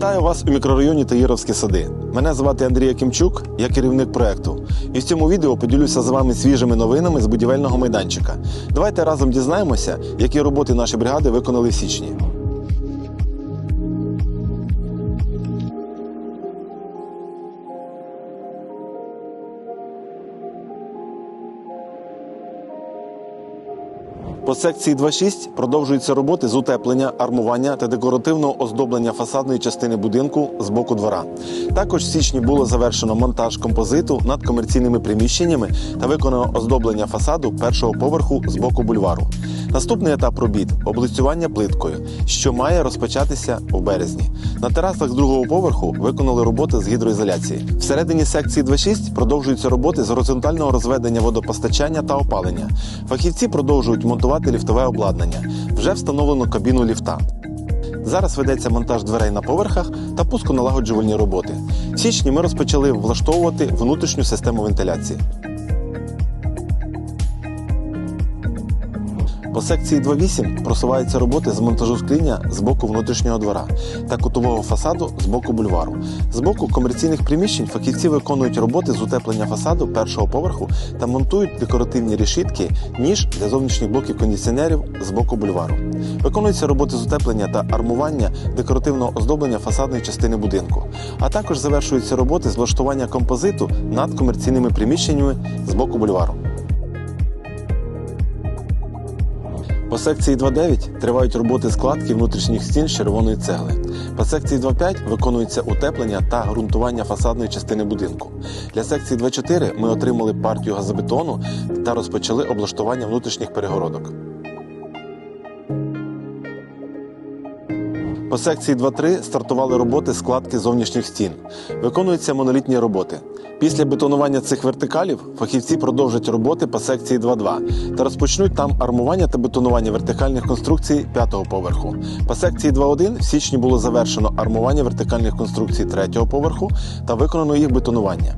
Вітаю вас у мікрорайоні Таїровські сади. Мене звати Андрій Якимчук, я керівник проекту. І в цьому відео поділюся з вами свіжими новинами з будівельного майданчика. Давайте разом дізнаємося, які роботи наші бригади виконали в січні. По секції 2.6 продовжуються роботи з утеплення, армування та декоративного оздоблення фасадної частини будинку з боку двора. Також в січні було завершено монтаж композиту над комерційними приміщеннями та виконано оздоблення фасаду першого поверху з боку бульвару. Наступний етап робіт облицювання плиткою, що має розпочатися в березні. На терасах з другого поверху виконали роботи з гідроізоляції. Всередині секції 2.6 продовжуються роботи з горизонтального розведення водопостачання та опалення. Фахівці продовжують монтувати ліфтове обладнання. Вже встановлено кабіну ліфта. Зараз ведеться монтаж дверей на поверхах та пусконалагоджувальні роботи. В січні ми розпочали влаштовувати внутрішню систему вентиляції. По секції 2.8 просуваються роботи з монтажу скління з боку внутрішнього двора та кутового фасаду з боку бульвару. З боку комерційних приміщень фахівці виконують роботи з утеплення фасаду першого поверху та монтують декоративні решітки, ніж для зовнішніх блоків кондиціонерів з боку бульвару. Виконуються роботи з утеплення та армування декоративного оздоблення фасадної частини будинку, а також завершуються роботи з влаштування композиту над комерційними приміщеннями з боку бульвару. Секції 2.9 тривають роботи складки внутрішніх стін з червоної цегли. По секції 2.5 виконується утеплення та ґрунтування фасадної частини будинку. Для секції 2.4 ми отримали партію газобетону та розпочали облаштування внутрішніх перегородок. По секції 2.3 стартували роботи складки зовнішніх стін. Виконуються монолітні роботи. Після бетонування цих вертикалів фахівці продовжать роботи по секції 2.2 та розпочнуть там армування та бетонування вертикальних конструкцій п'ятого поверху. По секції 2.1 в січні було завершено армування вертикальних конструкцій третього поверху та виконано їх бетонування.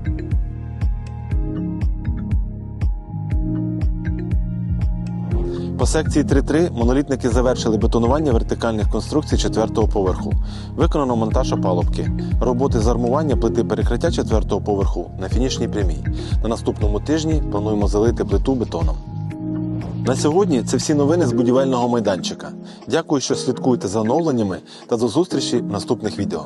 По секції 3.3 монолітники завершили бетонування вертикальних конструкцій четвертого поверху. Виконано монтаж опалубки. Роботи з армування плити перекриття четвертого поверху на фінішній прямій. На наступному тижні плануємо залити плиту бетоном. На сьогодні це всі новини з будівельного майданчика. Дякую, що слідкуєте за оновленнями та до зустрічі в наступних відео.